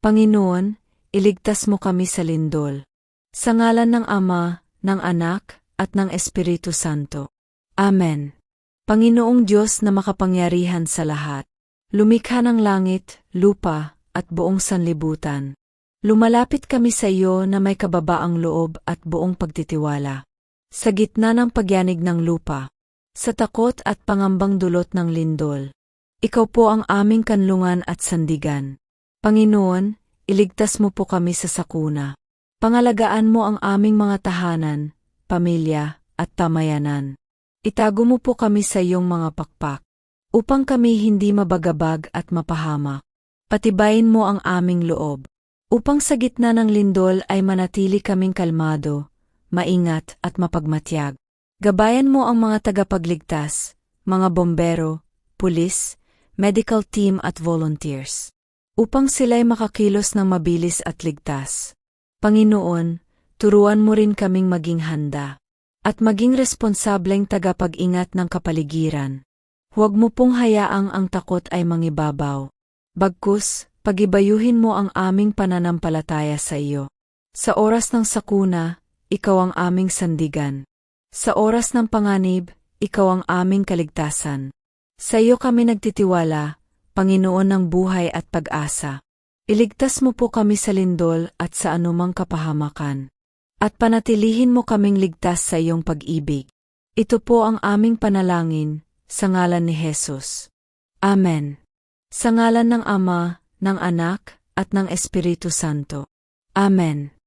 Panginoon, iligtas mo kami sa lindol. Sa ngalan ng Ama, ng Anak, at ng Espiritu Santo. Amen. Panginoong Diyos na makapangyarihan sa lahat, lumikha ng langit, lupa, at buong sanlibutan. Lumalapit kami sa iyo na may kababaang loob at buong pagtitiwala. Sa gitna ng pagyanig ng lupa, sa takot at pangambang dulot ng lindol, ikaw po ang aming kanlungan at sandigan. Panginoon, iligtas mo po kami sa sakuna. Pangalagaan mo ang aming mga tahanan, pamilya, at pamayanan. Itago mo po kami sa iyong mga pakpak, upang kami hindi mabagabag at mapahamak. Patibayin mo ang aming loob, upang sa gitna ng lindol ay manatili kaming kalmado, maingat at mapagmatyag. Gabayan mo ang mga tagapagligtas, mga bombero, pulis, medical team at volunteers, upang sila'y makakilos ng mabilis at ligtas. Panginoon, turuan mo rin kaming maging handa at maging responsableng tagapag-ingat ng kapaligiran. Huwag mo pong hayaang ang takot ay mangibabaw. Bagkus, pagibayuhin mo ang aming pananampalataya sa iyo. Sa oras ng sakuna, ikaw ang aming sandigan. Sa oras ng panganib, ikaw ang aming kaligtasan. Sa iyo kami nagtitiwala, Panginoon ng buhay at pag-asa. Iligtas mo po kami sa lindol at sa anumang kapahamakan. At panatilihin mo kaming ligtas sa iyong pag-ibig. Ito po ang aming panalangin, sa ngalan ni Jesus. Amen. Sa ngalan ng Ama, ng Anak, at ng Espiritu Santo. Amen.